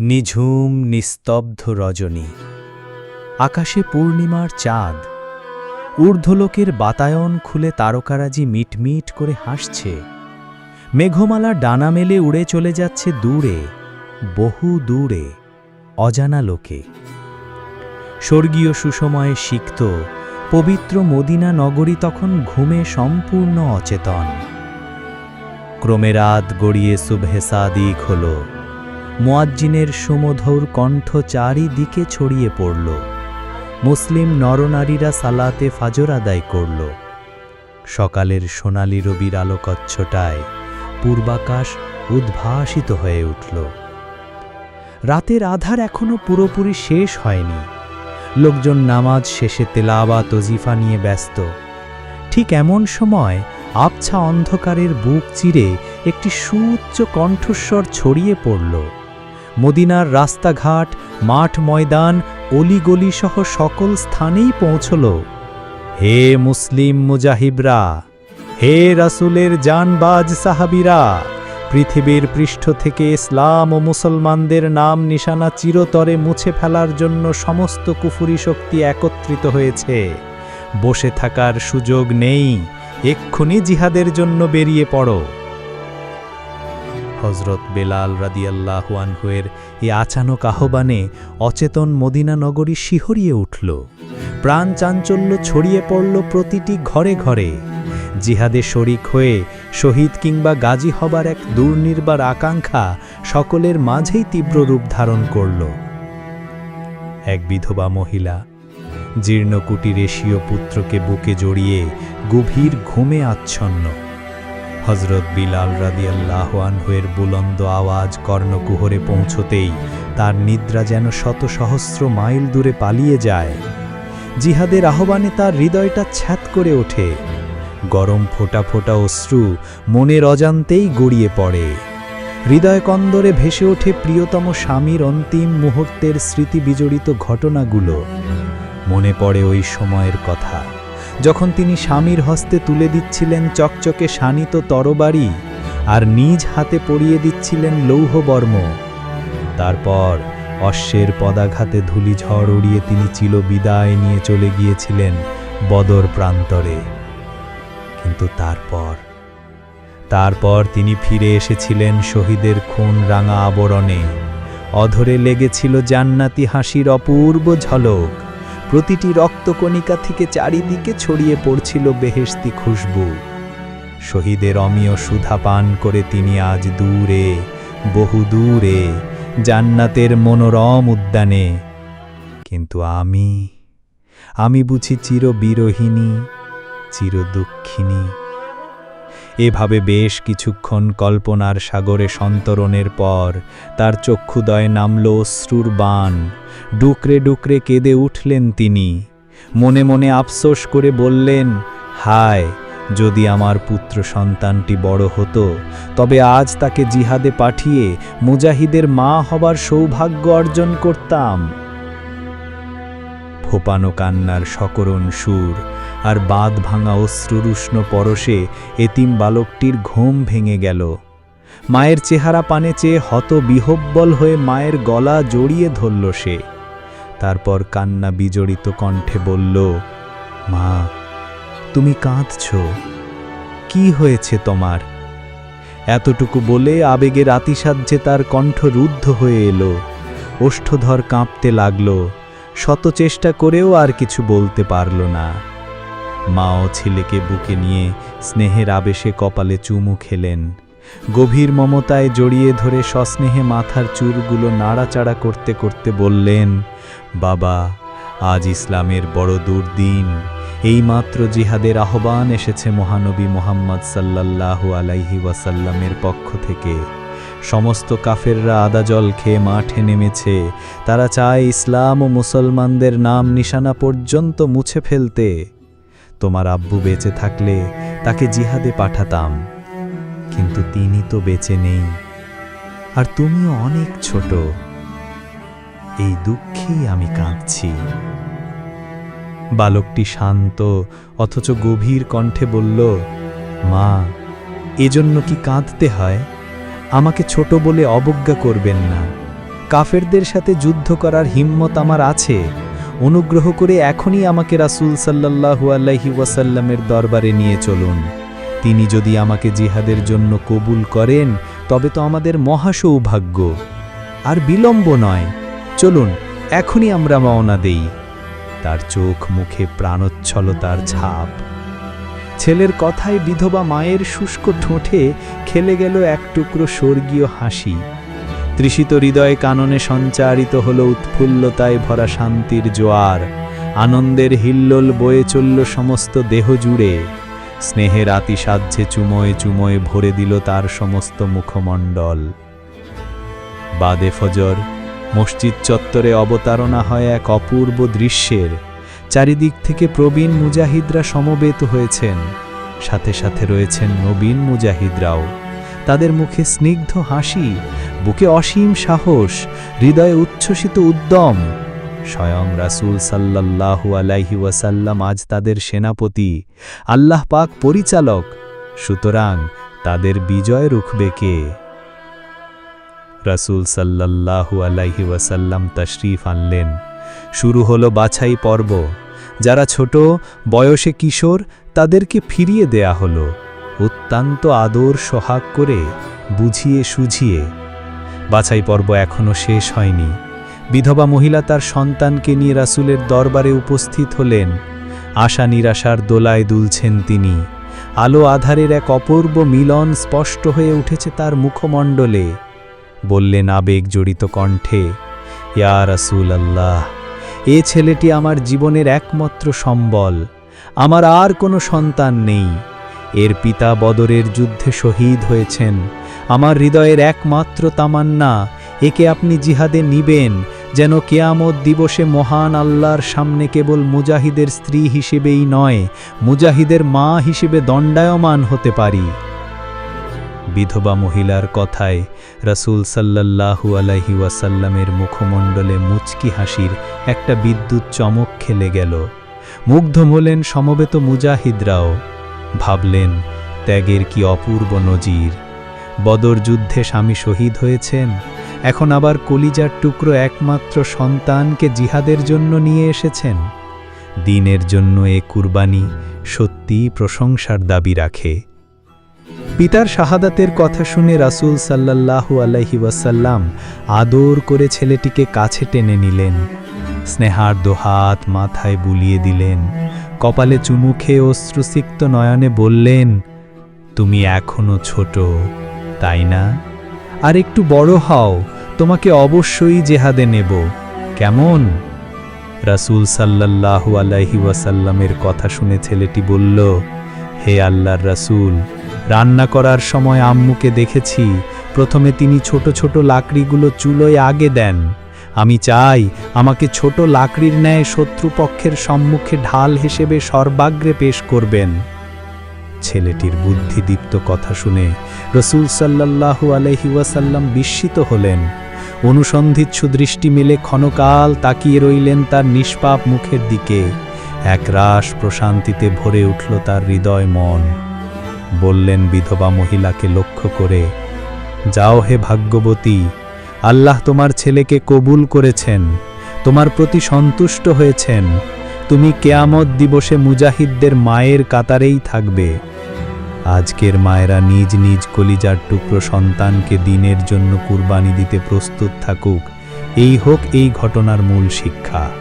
নিঝুম নিস্তব্ধ রজনী। আকাশে পূর্ণিমার চাঁদ। ঊর্ধ্বলোকের বাতায়ন খুলে তারকারাজি মিটমিট করে হাসছে। মেঘমালা ডানা মেলে উড়ে চলে যাচ্ছে দূরে, বহু দূরে, অজানা লোকে। স্বর্গীয় সুসময়ে সিক্ত, পবিত্র মদিনা নগরী তখন ঘুমে সম্পূর্ণ অচেতন। ক্রমে রাত গড়িয়ে শুভে সাদিক হল। মোয়াজ্জিনের সুমধুর কণ্ঠ চারিদিকে ছড়িয়ে পড়ল। মুসলিম নরনারীরা সালাতে ফাজর আদায় করল। সকালের সোনালি রবির আলোকচ্ছটায় পূর্বাকাশ উদ্ভাসিত হয়ে উঠল। রাতের আধার এখনও পুরোপুরি শেষ হয়নি। লোকজন নামাজ শেষে তেলাবা তজিফা নিয়ে ব্যস্ত। ঠিক এমন সময় আবছা অন্ধকারের বুক চিরে একটি সুউচ্চ কণ্ঠস্বর ছড়িয়ে পড়ল। মদিনার রাস্তাঘাট, মাঠ ময়দান, অলিগলি সহ সকল স্থানেই পৌঁছল। হে মুসলিম মুজাহিবরা, হে রাসুলের জানবাজ সাহাবিরা, পৃথিবীর পৃষ্ঠ থেকে ইসলাম ও মুসলমানদের নাম নিশানা চিরতরে মুছে ফেলার জন্য সমস্ত কুফুরি শক্তি একত্রিত হয়েছে। বসে থাকার সুযোগ নেই, এক্ষুনি জিহাদের জন্য বেরিয়ে পড়ো। হজরত বেলাল রাদিয়াল্লাহুয়ানহুয়ের এ আচানক আহ্বানে অচেতন মদিনা নগরী শিহরিয়ে উঠল। প্রাণ চাঞ্চল্য ছড়িয়ে পড়ল প্রতিটি ঘরে ঘরে। জিহাদে শরিক হয়ে শহীদ কিংবা গাজী হবার এক দুর্নির্বার আকাঙ্ক্ষা সকলের মাঝেই তীব্র রূপ ধারণ করল। এক বিধবা মহিলা জীর্ণকুটির এশীয় পুত্রকে বুকে জড়িয়ে গভীর ঘুমে আচ্ছন্ন। হজরত বিলাল রাদিয়াল্লাহ আনহুয়ের বুলন্দ আওয়াজ কর্ণকুহরে পৌঁছতেই তার নিদ্রা যেন শত সহস্র মাইল দূরে পালিয়ে যায়। জিহাদের আহ্বানে তার হৃদয়টা ছ্যাত করে ওঠে। গরম ফোঁটা ফোটা অশ্রু মনের অজান্তেই গড়িয়ে পড়ে। হৃদয় কন্দরে ভেসে ওঠে প্রিয়তম স্বামীর অন্তিম মুহূর্তের স্মৃতি বিজড়িত ঘটনাগুলো। মনে পড়ে ওই সময়ের কথা। যখন তিনি স্বামীর হস্তে তুলে দিচ্ছিলেন চকচকে শানিত তরবারি আর নিজ হাতে পরিয়ে দিচ্ছিলেন লৌহবর্ম, তারপর অশ্বের পদাঘাতে ধূলিঝড় উড়িয়ে তিনি চিল বিদায় নিয়ে চলে গিয়েছিলেন বদর প্রান্তরে। কিন্তু তারপর তারপর তিনি ফিরে এসেছিলেন শহীদের খুন রাঙা আবরণে। অধরে লেগেছিল জান্নাতি হাসির অপূর্ব ঝলক। প্রতিটি রক্তকণিকা থেকে চারিদিকে ছড়িয়ে পড়ছিল বেহেস্তি খুশবু। শহীদের অমীয় সুধা পান করে তিনি আজ দূরে, বহু দূরে, জান্নাতের মনোরম উদ্যানে। কিন্তু আমি আমি বুঝি চির বিরোহিণী চির দুঃখিনী এভাবে বেশ কিছুক্ষণ কল্পনার সাগরে সন্তরণের পর তার চক্ষুদয় নামল অশ্রুর বান ডুকরে ডুকরে কেঁদে উঠলেন তিনি। মনে মনে আফসোস করে বললেন, হায়, যদি আমার পুত্র সন্তানটি বড় হতো, তবে আজ তাকে জিহাদে পাঠিয়ে মুজাহিদের মা হবার সৌভাগ্য অর্জন করতাম। ফোপানো কান্নার সকরণ সুর আর বাঁধ ভাঙা অশ্রুরুষ্ণ পরশে এতিম বালকটির ঘুম ভেঙে গেল। মায়ের চেহারা পানে চেয়ে হত বিহব্বল হয়ে মায়ের গলা জড়িয়ে ধরল সে। তারপর কান্না বিজড়িত কণ্ঠে বলল, মা, তুমি কাঁদছ। কি হয়েছে তোমার? এতটুকু বলে আবেগের আতিসাধ্যে তার কণ্ঠ রুদ্ধ হয়ে এলো। ওষ্ঠধর কাঁপতে লাগল। শত চেষ্টা করেও আর কিছু বলতে পারল না। মাও ছেলেকে বুকে নিয়ে স্নেহের আবেশে কপালে চুমু খেলেন। গভীর মমতায় জড়িয়ে ধরে সস্নেহে মাথার চুলগুলো নাড়াচাড়া করতে করতে বললেন, বাবা, আজ ইসলামের বড় দুর্দিন। এইমাত্র জিহাদের আহ্বান এসেছে মহানবী মোহাম্মদ সাল্লাল্লাহু আলাইহি ওয়াসাল্লামের পক্ষ থেকে। সমস্ত কাফেররা আদা জল খেয়ে মাঠে নেমেছে। তারা চায় ইসলাম ও মুসলমানদের নাম নিশানা পর্যন্ত মুছে ফেলতে। তোমার আব্বু বেঁচে থাকলে তাকে জিহাদে পাঠাতাম। কিন্তু তিনি তো বেঁচে নেই, আর তুমিও অনেক ছোট। এই দুঃখেই আমি কাঁদছি। বালকটি শান্ত, অথচ গভীর কণ্ঠে বলল, মা, এজন্য কি কাঁদতে হয়? আমাকে ছোট বলে অবজ্ঞা করবেন না। কাফেরদের সাথে যুদ্ধ করার হিম্মত আমার আছে। অনুগ্রহ করে এখনই আমাকে রাসুল সাল্লাল্লাহু আলাইহি ওয়াসাল্লামের দরবারে নিয়ে চলুন। তিনি যদি আমাকে জিহাদের জন্য কবুল করেন, তবে তো আমাদের মহা সৌভাগ্য আর বিলম্ব নয়। চলুন, এখনই আমরা রওনা দেই। তার চোখ মুখে প্রাণোচ্ছলতার ছাপ। ছেলের কথায় বিধবা মায়ের শুষ্ক ঠোঁটে খেলে গেল এক টুকরো স্বর্গীয় হাসি। তৃষিত হৃদয়ে কাননে সঞ্চারিত হল উৎফুল্লতায় ভরা শান্তির জোয়ার। আনন্দের হিল্লোল বয়ে চলল সমস্ত দেহ জুড়ে। স্নেহের আতিসাধ্যে চুময়ে চুময়ে ভরে দিল তার সমস্ত মুখমণ্ডল। বাদে ফজর, মসজিদ চত্বরে অবতারণা হয় এক অপূর্ব দৃশ্যের। চারিদিক থেকে প্রবীণ মুজাহিদরা সমবেত হয়েছেন। সাথে সাথে রয়েছেন নবীন মুজাহিদরাও। তাদের মুখে স্নিগ্ধ হাসি বুকে অসীম সাহস, হৃদয়ে উচ্ছ্বসিত উদ্যম। স্বয়ং রাসূল সাল্লাল্লাহু আলাইহি ওয়াসাল্লাম আজ তাদের সেনাপতি, আল্লাহ পাক পরিচালক, সুতরাং তাদের বিজয় রুখবে কে? রাসূল সাল্লাল্লাহু আলাইহি ওয়াসাল্লাম তশরিফ আনলেন। শুরু হলো বাছাই পর্ব। যারা ছোট, বয়সে কিশোর, তাদেরকে ফিরিয়ে দেয়া হলো। অত্যন্ত আদর সোহাগ করে বুঝিয়ে সুঝিয়ে বাছাই পর্ব এখনও শেষ হয়নি। বিধবা মহিলা তার সন্তানকে নিয়ে রাসুলের দরবারে উপস্থিত হলেন। আশা নিরাশার দোলায় দুলছেন তিনি। আলো আধারের এক অপূর্ব মিলন স্পষ্ট হয়ে উঠেছে তার মুখমণ্ডলে। বললেন আবেগ জড়িত কণ্ঠে, ইয়া রাসূল আল্লাহ এ ছেলেটি আমার জীবনের একমাত্র সম্বল। আমার আর কোনো সন্তান নেই। এর পিতা বদরের যুদ্ধে শহীদ হয়েছেন। আমার হৃদয়ের একমাত্র তামান্না, একে আপনি জিহাদে নিবেন, যেন কেয়ামত দিবসে মহান আল্লাহর সামনে কেবল মুজাহিদের স্ত্রী হিসেবেই নয়, মুজাহিদের মা হিসেবে দণ্ডায়মান হতে পারি। বিধবা মহিলার কথায় রাসূল সাল্লাল্লাহু আলাইহি ওয়াসাল্লামের মুখমণ্ডলে মুচকি হাসির একটা বিদ্যুৎ চমক খেলে গেল। মুগ্ধ হলেন সমবেত মুজাহিদরাও। ভাবলেন, ত্যাগের কি অপূর্ব নজির। বদর যুদ্ধে স্বামী শহীদ হয়েছেন। এখন আবার কলিজার টুকরো একমাত্র সন্তানকে জিহাদের জন্য নিয়ে এসেছেন। দিনের জন্য এ কুরবানি সত্যিই প্রশংসার দাবি রাখে। পিতার শাহাদাতের কথা শুনে রাসূল সাল্লাল্লাহু আলাইহি ওয়াসাল্লাম আদর করে ছেলেটিকে কাছে টেনে নিলেন। স্নেহার্দ হাত মাথায় বুলিয়ে দিলেন। কপালে চুমু খেয়ে অশ্রুসিক্ত নয়নে বললেন, তুমি এখনও ছোট তাই না? আর একটু বড় হও, তোমাকে অবশ্যই জেহাদে নেব। কেমন? রাসূল সাল্লাল্লাহু আলাইহি ওয়াসাল্লামের কথা শুনে ছেলেটি বলল, হে আল্লাহর রাসূল, রান্না করার সময় আম্মুকে দেখেছি। প্রথমে তিনি ছোট ছোট লাকড়িগুলো চুলোয় আগে দেন। আমি চাই আমাকে ছোট লাকড়ির ন্যায় শত্রুপক্ষের সম্মুখে ঢাল হিসেবে সর্বাগ্রে পেশ করবেন। ছেলেটির বুদ্ধিদীপ্ত কথা শুনে রসুল সাল্লাল্লাহু আলহি ওয়াসাল্লাম বিস্মিত হলেন। অনুসন্ধিৎসু দৃষ্টি মেলে ক্ষণকাল তাকিয়ে রইলেন তার নিষ্পাপ মুখের দিকে। এক রাস প্রশান্তিতে ভরে উঠল তার হৃদয় মন। বললেন বিধবা মহিলাকে লক্ষ্য করে, যাও হে ভাগ্যবতী, আল্লাহ তোমার ছেলেকে কবুল করেছেন, তোমার প্রতি সন্তুষ্ট হয়েছেন। তুমি কেয়ামত দিবসে মুজাহিদদের মায়ের কাতারেই থাকবে। আজকের মায়েরা নিজ নিজ কলিজার টুকরো সন্তানকে দিনের জন্য কুরবানি দিতে প্রস্তুত থাকুক। এই হোক এই ঘটনার মূল শিক্ষা।